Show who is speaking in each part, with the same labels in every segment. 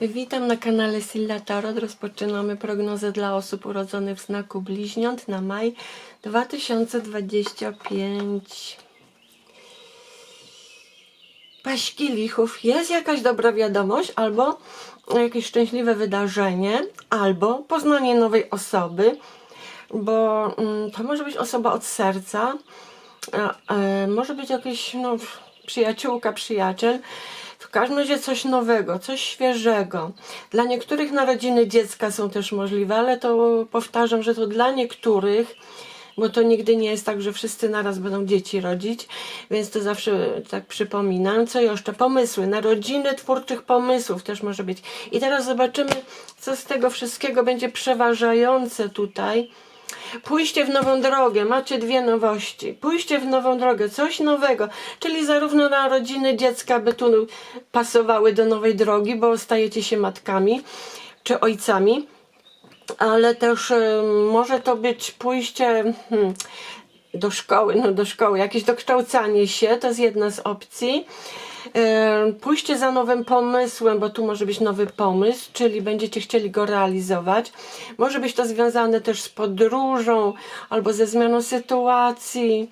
Speaker 1: Witam na kanale Silla Tarot. Rozpoczynamy prognozę dla osób urodzonych w znaku bliźniąt na maj 2025. Paśki lichów. Jest jakaś dobra wiadomość, albo jakieś szczęśliwe wydarzenie, albo poznanie nowej osoby, bo mm, to może być osoba od serca, e, może być jakieś no, przyjaciółka, przyjaciel. W każdym razie coś nowego, coś świeżego. Dla niektórych narodziny dziecka są też możliwe, ale to powtarzam, że to dla niektórych, bo to nigdy nie jest tak, że wszyscy naraz będą dzieci rodzić, więc to zawsze tak przypominam. Co jeszcze? Pomysły, narodziny twórczych pomysłów też może być. I teraz zobaczymy, co z tego wszystkiego będzie przeważające tutaj. Pójście w nową drogę, macie dwie nowości. Pójście w nową drogę, coś nowego, czyli zarówno narodziny dziecka by tu pasowały do nowej drogi, bo stajecie się matkami czy ojcami, ale też y, może to być pójście hmm, do szkoły, no do szkoły, jakieś dokształcanie się, to jest jedna z opcji. Pójście za nowym pomysłem, bo tu może być nowy pomysł, czyli będziecie chcieli go realizować. Może być to związane też z podróżą albo ze zmianą sytuacji.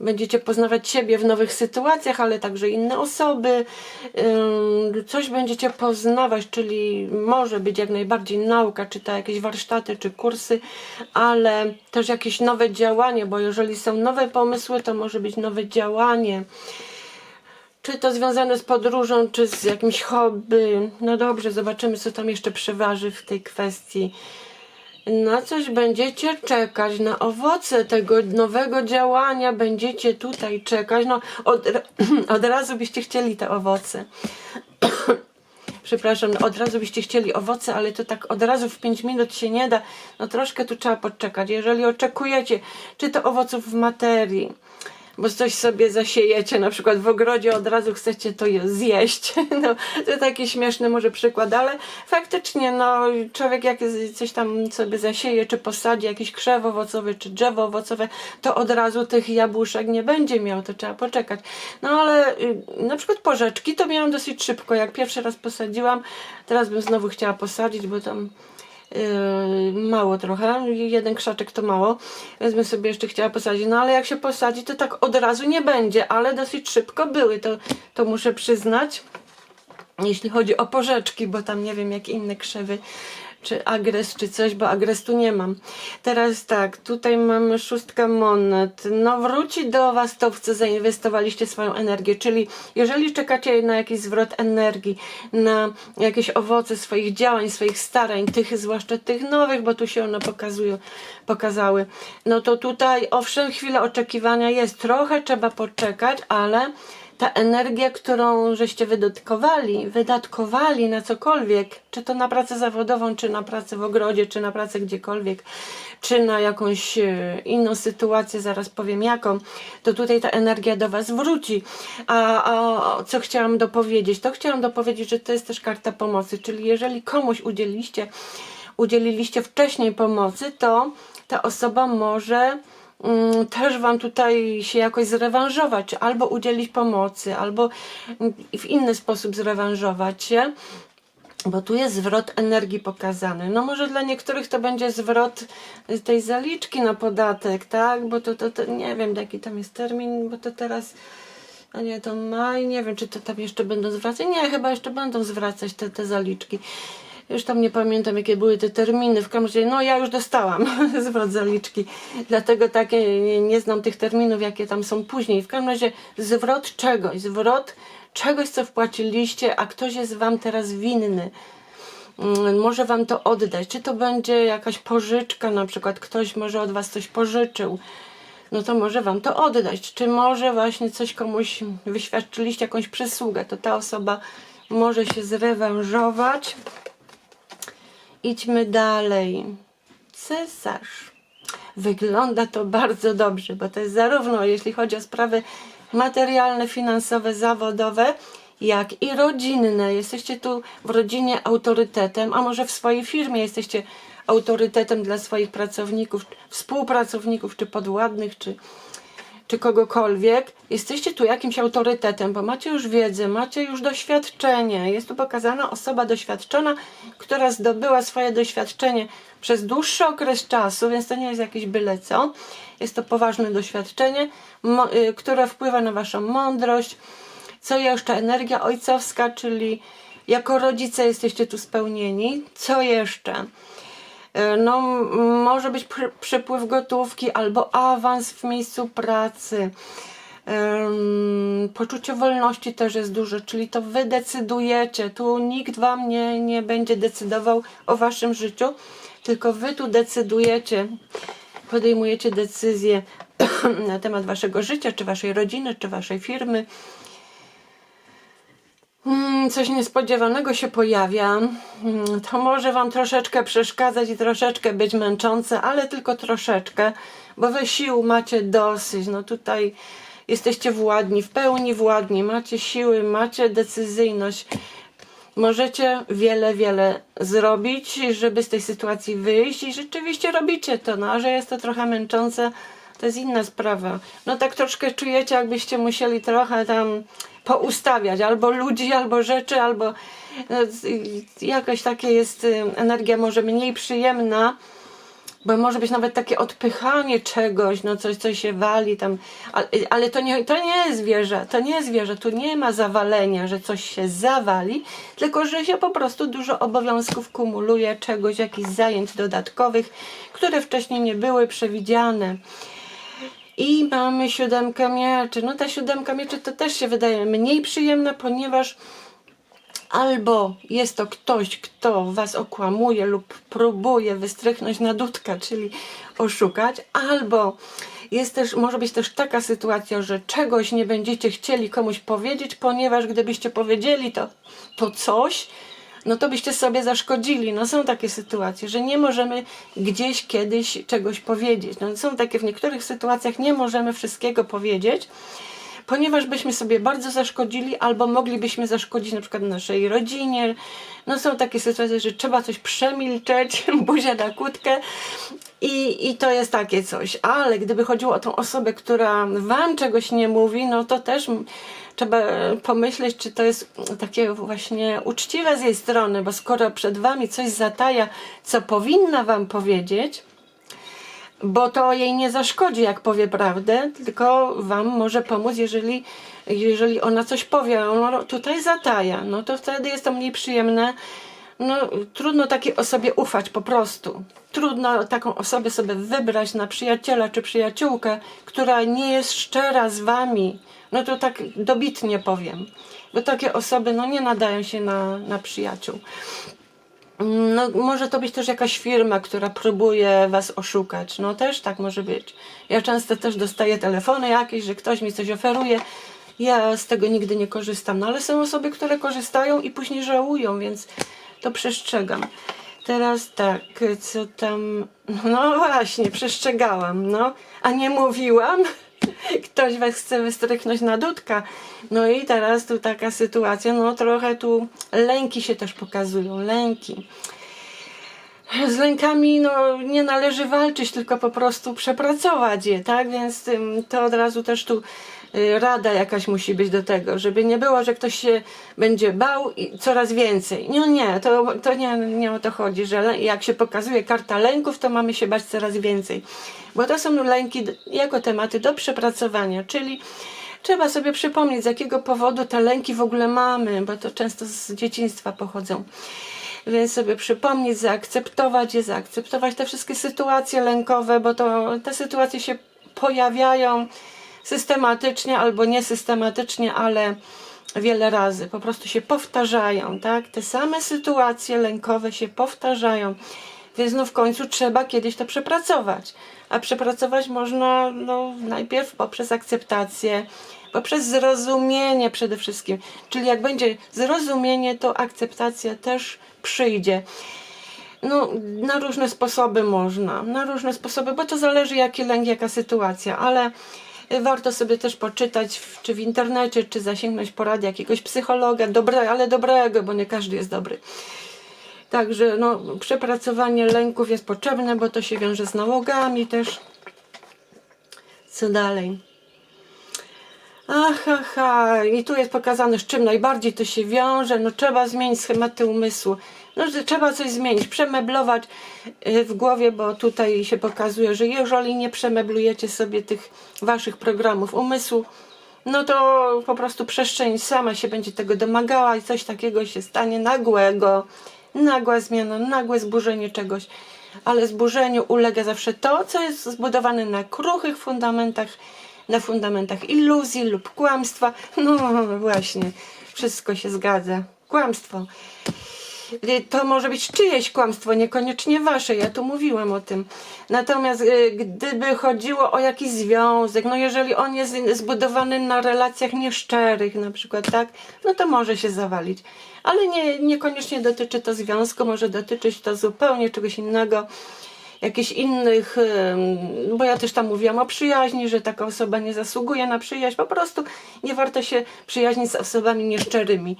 Speaker 1: Będziecie poznawać siebie w nowych sytuacjach, ale także inne osoby. Coś będziecie poznawać, czyli może być jak najbardziej nauka, czy to jakieś warsztaty, czy kursy, ale też jakieś nowe działanie, bo jeżeli są nowe pomysły, to może być nowe działanie czy to związane z podróżą, czy z jakimś hobby. No dobrze, zobaczymy, co tam jeszcze przeważy w tej kwestii. Na coś będziecie czekać, na owoce tego nowego działania będziecie tutaj czekać. No, od, od razu byście chcieli te owoce. Przepraszam, no od razu byście chcieli owoce, ale to tak od razu w 5 minut się nie da. No troszkę tu trzeba poczekać. Jeżeli oczekujecie, czy to owoców w materii, bo coś sobie zasiejecie, na przykład w ogrodzie od razu chcecie to je zjeść. No, to taki śmieszny może przykład, ale faktycznie no, człowiek jak coś tam sobie zasieje, czy posadzi jakiś krzew owocowy, czy drzewo owocowe, to od razu tych jabłuszek nie będzie miał, to trzeba poczekać. No ale y, na przykład porzeczki to miałam dosyć szybko, jak pierwszy raz posadziłam, teraz bym znowu chciała posadzić, bo tam mało trochę, jeden krzaczek to mało, więc bym sobie jeszcze chciała posadzić, no ale jak się posadzi, to tak od razu nie będzie, ale dosyć szybko były, to, to muszę przyznać, jeśli chodzi o porzeczki, bo tam nie wiem jak inne krzewy, czy agres, czy coś, bo agres tu nie mam. Teraz tak, tutaj mamy szóstkę monet. No wróci do Was to, w co zainwestowaliście swoją energię, czyli jeżeli czekacie na jakiś zwrot energii, na jakieś owoce swoich działań, swoich starań, tych, zwłaszcza tych nowych, bo tu się one pokazują, pokazały, no to tutaj owszem chwila oczekiwania jest, trochę trzeba poczekać, ale ta energia, którą żeście wydatkowali, wydatkowali na cokolwiek, czy to na pracę zawodową, czy na pracę w ogrodzie, czy na pracę gdziekolwiek, czy na jakąś e, inną sytuację, zaraz powiem jaką, to tutaj ta energia do Was wróci. A, a co chciałam dopowiedzieć? To chciałam dopowiedzieć, że to jest też karta pomocy, czyli jeżeli komuś udzieliliście, udzieliliście wcześniej pomocy, to ta osoba może też Wam tutaj się jakoś zrewanżować, albo udzielić pomocy, albo mm, w inny sposób zrewanżować się. Bo tu jest zwrot energii pokazany. No może dla niektórych to będzie zwrot tej zaliczki na podatek, tak? Bo to, to, to nie wiem jaki tam jest termin, bo to teraz, a nie, to maj, nie wiem czy to tam jeszcze będą zwracać. Nie, chyba jeszcze będą zwracać te, te zaliczki. Już tam nie pamiętam, jakie były te terminy. W każdym razie, no ja już dostałam zwrot zaliczki. Dlatego takie nie, znam tych terminów, jakie tam są później. W każdym razie zwrot czegoś, zwrot czegoś, co wpłaciliście, a ktoś jest wam teraz winny. Mm, Może wam to oddać. Czy to będzie jakaś pożyczka, na przykład ktoś może od was coś pożyczył no to może wam to oddać. Czy może właśnie coś komuś wyświadczyliście, jakąś przysługę, to ta osoba może się zrewanżować. Idźmy dalej. Cesarz. Wygląda to bardzo dobrze, bo to jest zarówno jeśli chodzi o sprawy materialne, finansowe, zawodowe, jak i rodzinne. Jesteście tu w rodzinie autorytetem, a może w swojej firmie jesteście autorytetem dla swoich pracowników, współpracowników, czy podwładnych, czy, czy kogokolwiek, jesteście tu jakimś autorytetem, bo macie już wiedzę, macie już doświadczenie. Jest tu pokazana osoba doświadczona, która zdobyła swoje doświadczenie przez dłuższy okres czasu, więc to nie jest jakieś byle co. Jest to poważne doświadczenie, y, które wpływa na waszą mądrość. Co jeszcze? Energia ojcowska, czyli jako rodzice jesteście tu spełnieni. Co jeszcze? E, No, może być przy- przepływ gotówki albo awans w miejscu pracy. Poczucie wolności też jest duże, czyli to wy decydujecie. Tu nikt wam nie, nie będzie decydował o waszym życiu, tylko wy tu decydujecie, podejmujecie decyzje na temat waszego życia, czy waszej rodziny, czy waszej firmy. Mm, coś niespodziewanego się pojawia. Mm, To może Wam troszeczkę przeszkadzać i troszeczkę być męczące, ale tylko troszeczkę, bo Wy sił macie dosyć. No tutaj jesteście władni, w pełni władni, macie siły, macie decyzyjność. Możecie wiele, wiele zrobić, żeby z tej sytuacji wyjść i rzeczywiście robicie to, no że jest to trochę męczące, to jest inna sprawa. No tak troszkę czujecie, jakbyście musieli trochę tam poustawiać albo ludzi, albo rzeczy, albo no, jakoś takie jest y, energia może mniej przyjemna, bo może być nawet takie odpychanie czegoś, no coś, coś się wali tam, ale, ale to, nie, to nie jest wieża, to nie jest wieża, tu nie ma zawalenia, że coś się zawali, tylko że się po prostu dużo obowiązków kumuluje, czegoś, jakichś zajęć dodatkowych, które wcześniej nie były przewidziane. I mamy siódemkę mieczy. No ta siódemka mieczy to też się wydaje mniej przyjemna, ponieważ albo jest to ktoś, kto was okłamuje lub próbuje wystrychnąć na dudka, czyli oszukać, albo jest też, może być też taka sytuacja, że czegoś nie będziecie chcieli komuś powiedzieć, ponieważ gdybyście powiedzieli to, to coś, no to byście sobie zaszkodzili. No są takie sytuacje, że nie możemy gdzieś kiedyś czegoś powiedzieć. No są takie w niektórych sytuacjach nie możemy wszystkiego powiedzieć, ponieważ byśmy sobie bardzo zaszkodzili, albo moglibyśmy zaszkodzić na przykład naszej rodzinie. No są takie sytuacje, że trzeba coś przemilczeć, buzia na kłódkę i, i to jest takie coś. Ale gdyby chodziło o tą osobę, która wam czegoś nie mówi, no to też trzeba pomyśleć, czy to jest takie właśnie uczciwe z jej strony, bo skoro przed wami coś zataja, co powinna wam powiedzieć, bo to jej nie zaszkodzi, jak powie prawdę, tylko wam może pomóc, jeżeli, jeżeli ona coś powie, ona tutaj zataja, no to wtedy jest to mniej przyjemne. No, trudno takiej osobie ufać po prostu. Trudno taką osobę sobie wybrać na przyjaciela czy przyjaciółkę, która nie jest szczera z wami. No to tak dobitnie powiem. Bo takie osoby no, nie nadają się na, na przyjaciół. No, może to być też jakaś firma, która próbuje was oszukać. No też tak może być. Ja często też dostaję telefony jakieś, że ktoś mi coś oferuje. Ja z tego nigdy nie korzystam. No ale są osoby, które korzystają i później żałują, więc to przestrzegam. Teraz tak, co tam. No właśnie, przestrzegałam, no. A nie mówiłam. Ktoś was chce wystrychnąć na dudka. No i teraz tu taka sytuacja, no trochę tu lęki się też pokazują, lęki. Z lękami no, nie należy walczyć, tylko po prostu przepracować je, tak? Więc to od razu też tu rada jakaś musi być do tego, żeby nie było, że ktoś się będzie bał i coraz więcej. No nie, to, to nie, nie o to chodzi, że jak się pokazuje karta lęków, to mamy się bać coraz więcej. Bo to są lęki jako tematy do przepracowania, czyli trzeba sobie przypomnieć, z jakiego powodu te lęki w ogóle mamy, bo to często z dzieciństwa pochodzą więc sobie przypomnieć, zaakceptować je, zaakceptować te wszystkie sytuacje lękowe, bo to te sytuacje się pojawiają systematycznie albo niesystematycznie, ale wiele razy po prostu się powtarzają, tak? Te same sytuacje lękowe się powtarzają. Więc no w końcu trzeba kiedyś to przepracować. A przepracować można no, najpierw poprzez akceptację, poprzez zrozumienie przede wszystkim. Czyli jak będzie zrozumienie, to akceptacja też przyjdzie. No, na różne sposoby można, na różne sposoby, bo to zależy jaki lęk, jaka sytuacja, ale warto sobie też poczytać, w, czy w internecie, czy zasięgnąć porady jakiegoś psychologa, dobre, ale dobrego, bo nie każdy jest dobry. Także no, przepracowanie lęków jest potrzebne, bo to się wiąże z nałogami też. Co dalej? Ach, aha, i tu jest pokazane, z czym najbardziej to się wiąże. No trzeba zmienić schematy umysłu. No, że trzeba coś zmienić, przemeblować y, w głowie, bo tutaj się pokazuje, że jeżeli nie przemeblujecie sobie tych waszych programów umysłu, no to po prostu przestrzeń sama się będzie tego domagała i coś takiego się stanie nagłego. Nagła zmiana, nagłe zburzenie czegoś. Ale zburzeniu ulega zawsze to, co jest zbudowane na kruchych fundamentach, na fundamentach iluzji lub kłamstwa. No właśnie, wszystko się zgadza. Kłamstwo. Y, To może być czyjeś kłamstwo, niekoniecznie wasze, ja tu mówiłam o tym. Natomiast y, gdyby chodziło o jakiś związek, no jeżeli on jest zbudowany na relacjach nieszczerych na przykład, tak, no to może się zawalić. Ale nie, niekoniecznie dotyczy to związku, może dotyczyć to zupełnie czegoś innego jakichś innych, bo ja też tam mówiłam o przyjaźni, że taka osoba nie zasługuje na przyjaźń, po prostu nie warto się przyjaźnić z osobami nieszczerymi.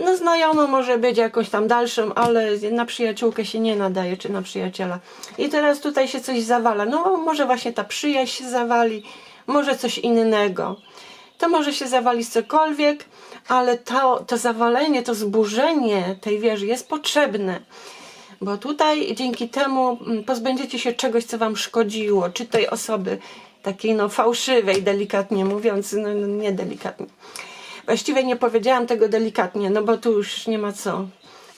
Speaker 1: No znajoma może być jakąś tam dalszą, ale na przyjaciółkę się nie nadaje, czy na przyjaciela. I teraz tutaj się coś zawala. No może właśnie ta przyjaźń się zawali, może coś innego. To może się zawalić cokolwiek, ale to, to zawalenie, to zburzenie tej wieży jest potrzebne. Bo tutaj dzięki temu mm, pozbędziecie się czegoś, co wam szkodziło, czy tej osoby takiej no fałszywej, delikatnie mówiąc, no, no nie delikatnie. Właściwie nie powiedziałam tego delikatnie, no bo tu już nie ma co.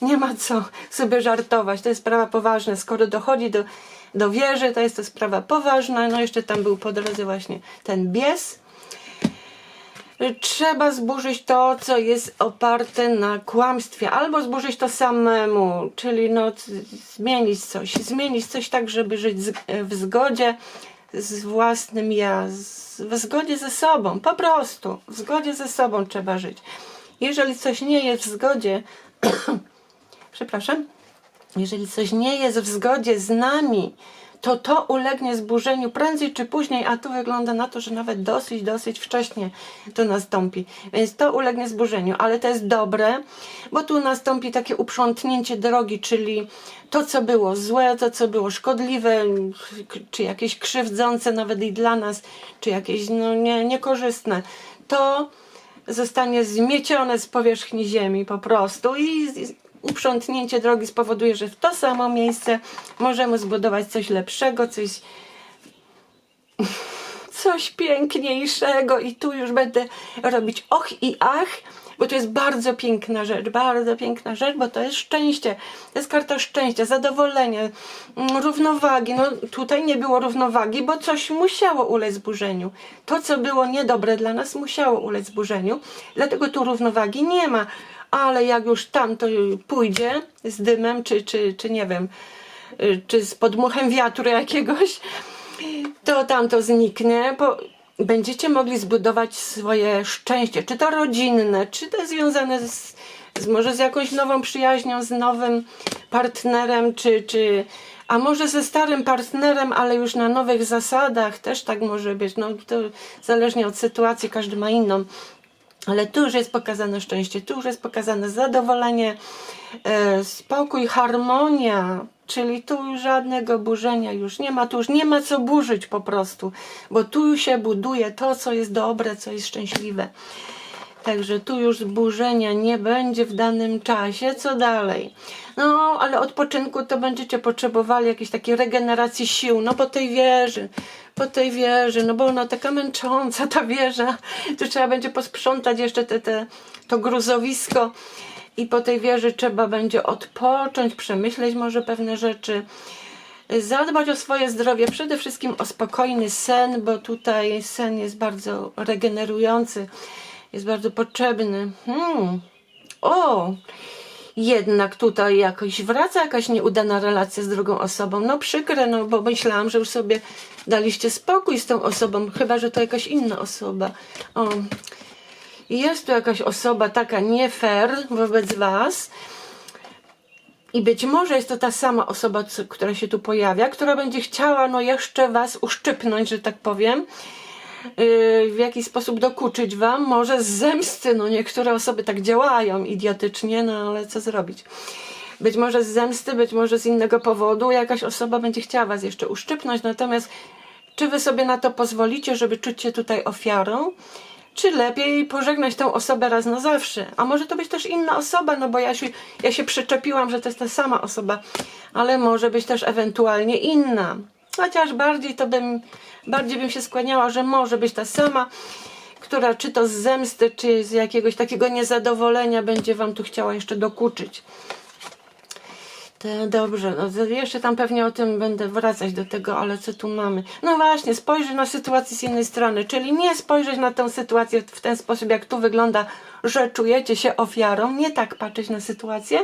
Speaker 1: Nie ma co sobie żartować. To jest sprawa poważna. Skoro dochodzi do, do wieży, to jest to sprawa poważna. No jeszcze tam był po drodze właśnie ten bies. Trzeba zburzyć to, co jest oparte na kłamstwie, albo zburzyć to samemu, czyli no, zmienić coś, zmienić coś tak, żeby żyć w zgodzie z własnym ja, z, w zgodzie ze sobą, po prostu, w zgodzie ze sobą trzeba żyć. Jeżeli coś nie jest w zgodzie, przepraszam, jeżeli coś nie jest w zgodzie z nami, to to ulegnie zburzeniu prędzej czy później, a tu wygląda na to, że nawet dosyć, dosyć wcześnie to nastąpi. Więc to ulegnie zburzeniu, ale to jest dobre, bo tu nastąpi takie uprzątnięcie drogi, czyli to, co było złe, to, co było szkodliwe, czy jakieś krzywdzące nawet i dla nas, czy jakieś no, nie, niekorzystne, to zostanie zmiecione z powierzchni ziemi po prostu i uprzątnięcie drogi spowoduje, że w to samo miejsce możemy zbudować coś lepszego, coś coś piękniejszego. I tu już będę robić och i ach, bo to jest bardzo piękna rzecz, bardzo piękna rzecz, bo to jest szczęście, to jest karta szczęścia, zadowolenia, mm, równowagi, no tutaj nie było równowagi, bo coś musiało ulec zburzeniu, to co było niedobre dla nas musiało ulec zburzeniu, dlatego tu równowagi nie ma, ale jak już tam to pójdzie z dymem, czy, czy, czy nie wiem, y, czy z podmuchem wiatru jakiegoś, to tam to zniknie. Po, będziecie mogli zbudować swoje szczęście, czy to rodzinne, czy to związane z, z może z jakąś nową przyjaźnią, z nowym partnerem, czy, czy a może ze starym partnerem, ale już na nowych zasadach, też tak może być. No to zależnie od sytuacji, każdy ma inną. Ale tu już jest pokazane szczęście, tu już jest pokazane zadowolenie, e, spokój, harmonia, czyli tu już żadnego burzenia już nie ma, tu już nie ma co burzyć po prostu, bo tu się buduje to, co jest dobre, co jest szczęśliwe. Także tu już burzenia nie będzie w danym czasie. Co dalej? No, ale odpoczynku to będziecie potrzebowali jakiejś takiej regeneracji sił, no po tej wieży, po tej wieży, no bo ona taka męcząca, ta wieża. Tu trzeba będzie posprzątać jeszcze te, te, to gruzowisko i po tej wieży trzeba będzie odpocząć, przemyśleć może pewne rzeczy zadbać o swoje zdrowie, przede wszystkim o spokojny sen, bo tutaj sen jest bardzo regenerujący, jest bardzo potrzebny. Hmm. O! Jednak tutaj jakoś wraca jakaś nieudana relacja z drugą osobą. No przykre, no bo myślałam, że już sobie daliście spokój z tą osobą, chyba że to jakaś inna osoba. O. Jest tu jakaś osoba taka nie fair wobec was. I być może jest to ta sama osoba, która się tu pojawia, która będzie chciała no jeszcze was uszczypnąć, że tak powiem. Yy, w jakiś sposób dokuczyć wam, może z zemsty, no niektóre osoby tak działają idiotycznie, no ale co zrobić. Być może z zemsty, być może z innego powodu jakaś osoba będzie chciała was jeszcze uszczypnąć, natomiast czy wy sobie na to pozwolicie, żeby czuć się tutaj ofiarą? czy lepiej pożegnać tę osobę raz na zawsze. A może to być też inna osoba, no bo ja się, ja się przyczepiłam, że to jest ta sama osoba, ale może być też ewentualnie inna. Chociaż bardziej to bym, bardziej bym się skłaniała, że może być ta sama, która czy to z zemsty, czy z jakiegoś takiego niezadowolenia będzie wam tu chciała jeszcze dokuczyć. Dobrze, no jeszcze tam pewnie o tym będę wracać do tego, ale co tu mamy? No właśnie, spojrzeć na sytuację z innej strony, czyli nie spojrzeć na tę sytuację w ten sposób, jak tu wygląda, że czujecie się ofiarą, nie tak patrzeć na sytuację,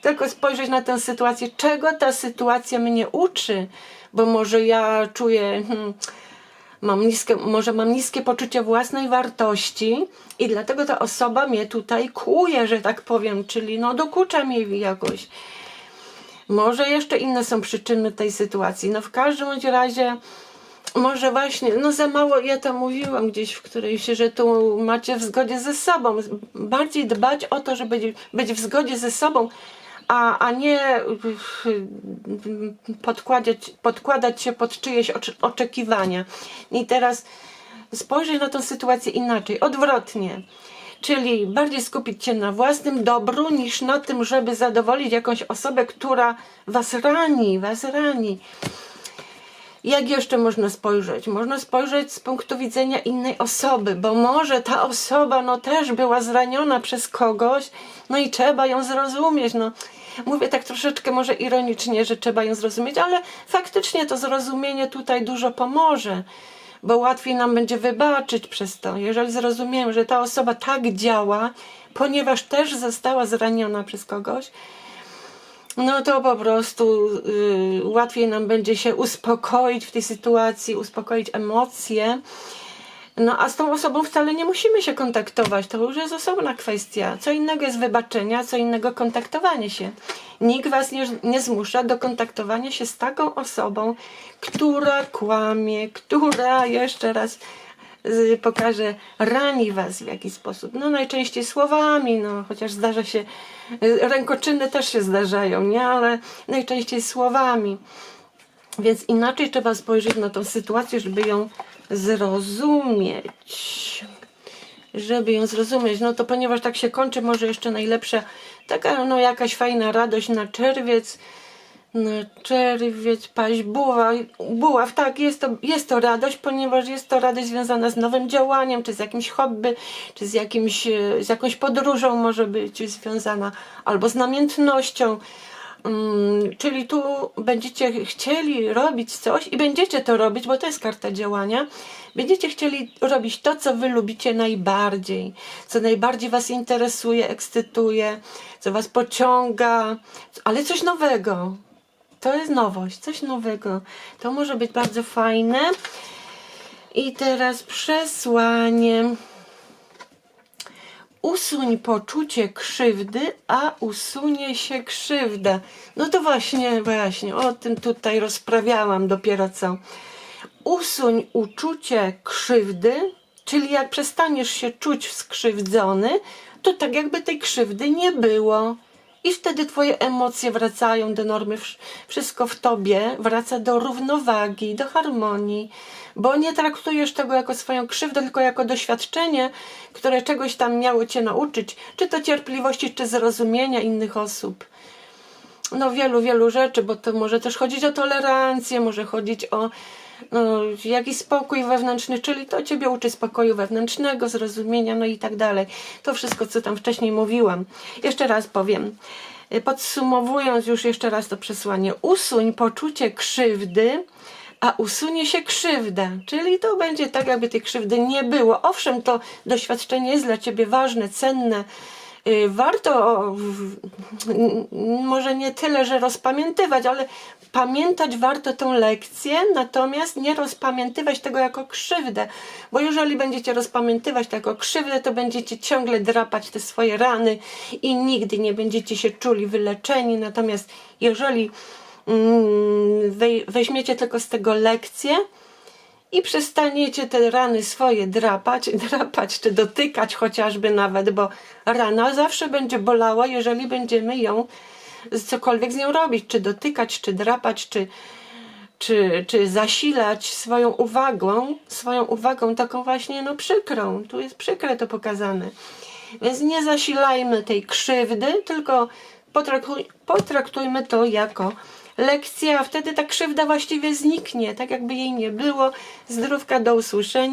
Speaker 1: tylko spojrzeć na tę sytuację, czego ta sytuacja mnie uczy, bo może ja czuję, hmm, mam niskie, może mam niskie poczucie własnej wartości i dlatego ta osoba mnie tutaj kłuje, że tak powiem, czyli no dokucza mi jakoś. Może jeszcze inne są przyczyny tej sytuacji. No w każdym bądź razie może właśnie, no za mało, ja to mówiłam gdzieś w którejś, że tu macie w zgodzie ze sobą. Bardziej dbać o to, żeby być w zgodzie ze sobą, a, a nie podkładać, podkładać się pod czyjeś oczekiwania. I teraz spojrzeć na tę sytuację inaczej, odwrotnie. Czyli bardziej skupić się na własnym dobru, niż na tym, żeby zadowolić jakąś osobę, która was rani, was rani. Jak jeszcze można spojrzeć? Można spojrzeć z punktu widzenia innej osoby, bo może ta osoba no, też była zraniona przez kogoś, no i trzeba ją zrozumieć. No, mówię tak troszeczkę może ironicznie, że trzeba ją zrozumieć, ale faktycznie to zrozumienie tutaj dużo pomoże, bo łatwiej nam będzie wybaczyć przez to, jeżeli zrozumiemy, że ta osoba tak działa, ponieważ też została zraniona przez kogoś, no to po prostu y, łatwiej nam będzie się uspokoić w tej sytuacji, uspokoić emocje. No a z tą osobą wcale nie musimy się kontaktować, to już jest osobna kwestia. Co innego jest wybaczenia, co innego kontaktowanie się. Nikt was nie, nie zmusza do kontaktowania się z taką osobą, która kłamie, która jeszcze raz y, pokaże, rani was w jakiś sposób. No najczęściej słowami, no chociaż zdarza się, y, rękoczyny też się zdarzają, nie? Ale najczęściej słowami. Więc inaczej trzeba spojrzeć na tą sytuację, żeby ją zrozumieć. Żeby ją zrozumieć, no to ponieważ tak się kończy, może jeszcze najlepsza, taka no jakaś fajna radość na czerwiec, na czerwiec, paź, buław, buław, tak, jest to, jest to radość, ponieważ jest to radość związana z nowym działaniem, czy z jakimś hobby, czy z, jakimś, e, z jakąś podróżą może być związana, albo z namiętnością, czyli tu będziecie chcieli robić coś i będziecie to robić, bo to jest karta działania. Będziecie chcieli robić to, co wy lubicie najbardziej, co najbardziej was interesuje, ekscytuje, co was pociąga, ale coś nowego. To jest nowość, coś nowego. To może być bardzo fajne. I teraz przesłanie. Usuń poczucie krzywdy, a usunie się krzywda. No to właśnie, właśnie, o tym tutaj rozprawiałam dopiero co. Usuń uczucie krzywdy, czyli jak przestaniesz się czuć skrzywdzony, to tak jakby tej krzywdy nie było. I wtedy twoje emocje wracają do normy, wsz- wszystko w tobie wraca do równowagi, do harmonii, bo nie traktujesz tego jako swoją krzywdę, tylko jako doświadczenie, które czegoś tam miało cię nauczyć, czy to cierpliwości, czy zrozumienia innych osób. No wielu, wielu rzeczy, bo to może też chodzić o tolerancję, może chodzić o jakiś spokój wewnętrzny, czyli to ciebie uczy spokoju wewnętrznego, zrozumienia, no i tak dalej. To wszystko, co tam wcześniej mówiłam. Jeszcze raz powiem. Y, Podsumowując już jeszcze raz to przesłanie, usuń poczucie krzywdy, a usunie się krzywda, czyli to będzie tak, jakby tej krzywdy nie było. Owszem, to doświadczenie jest dla ciebie ważne, cenne. Y, Warto może nie tyle, że rozpamiętywać, ale pamiętać warto tą lekcję, natomiast nie rozpamiętywać tego jako krzywdę, bo jeżeli będziecie rozpamiętywać to jako krzywdę, to będziecie ciągle drapać te swoje rany i nigdy nie będziecie się czuli wyleczeni. Natomiast jeżeli mm, weźmiecie tylko z tego lekcję i przestaniecie te rany swoje drapać, drapać czy dotykać chociażby nawet, bo rana zawsze będzie bolała, jeżeli będziemy ją cokolwiek z nią robić, czy dotykać, czy drapać, czy czy, czy zasilać swoją uwagą, swoją uwagą taką właśnie no przykrą. Tu jest przykre to pokazane. Więc nie zasilajmy tej krzywdy, tylko potraktuj, potraktujmy to jako lekcję, a wtedy ta krzywda właściwie zniknie, tak jakby jej nie było. Zdrówka do usłyszenia.